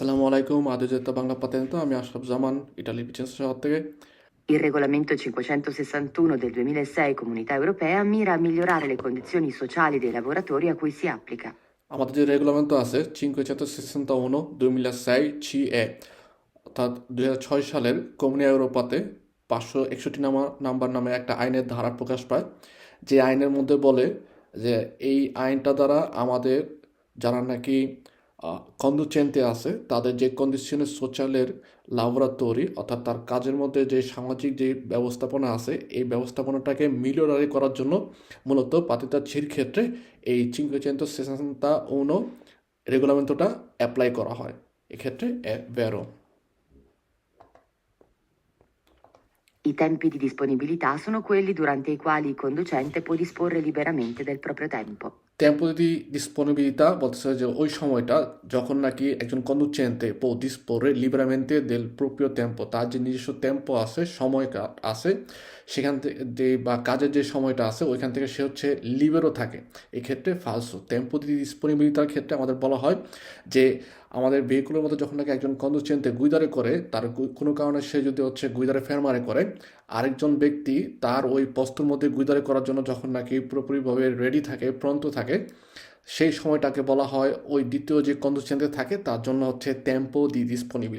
আসসালামু আলাইকুম আদিজাত বাংলা পাতেন্তো আমি আশরাফ জামান ইটালি ভিচেন্সা শহর থেকে। Il regolamento 561 del 2006 Comunità Europea mira a migliorare le condizioni sociali dei lavoratori a cui si applica. আমাদের যে রেগুলামেন্ট আছে cinquecento sessantuno দুই ছি এ অর্থাৎ দুই সালের কমিউনি ইউরোপাতে পাঁচশো একষট্টি নাম্বার নাম্বার নামে একটা আইনের ধারা প্রকাশ পায়। যে আইনের মধ্যে বলে যে এই আইনটা দ্বারা আমাদের যারা নাকি কন্ডুচেন্তে আছে, তাদের যে কন্ডিশনে সোশ্যালের লাভরাতরি অর্থাৎ তার কাজের মধ্যে যে সামাজিক যে ব্যবস্থাপনা আছে, এই ব্যবস্থাপনাটাকে মিলিয়নারি করার জন্য মূলত পাতিতা ছির ক্ষেত্রে এই cinquecento sessanta uno রেগুলামেন্টটা অ্যাপ্লাই করা হয়। এক্ষেত্রে è I tempi di disponibilità sono quelli durante i quali il conducente può disporre liberamente del proprio tempo. tempo di disponibilità বলতেছে যে ওই সময়টা যখন নাকি একজন কন্ডুচেন্তে পো disporre liberamente del proprio tempo তার যে নিজস্ব টেম্পো আছে সময় আছে সেখান থেকে যে বা কাজের যে সময়টা আছে ওইখান থেকে সে হচ্ছে লিবেরও থাকে এক্ষেত্রে ফালসো টেম্পো দি ডিসপোনিবিলিটার ক্ষেত্রে আমাদের বলা হয় যে আমাদের ভেহিকুলের মতো যখন নাকি একজন কন্ডুচেন্তে গুইদারে করে, তার কোনো কারণে সে যদি হচ্ছে গুইদারে ফেরমারে করে, আরেকজন ব্যক্তি তার ওই বস্তুর মধ্যে গুইদারে করার জন্য যখন নাকি পুরোপুরিভাবে রেডি থাকে প্রন্ত থাকে, সেই সময়টাকে বলা হয় ওই দ্বিতীয় যে কন্ডুচেন্টে থাকে, তার জন্য হচ্ছে টেম্পো দি ডিসপোনিবিলিটি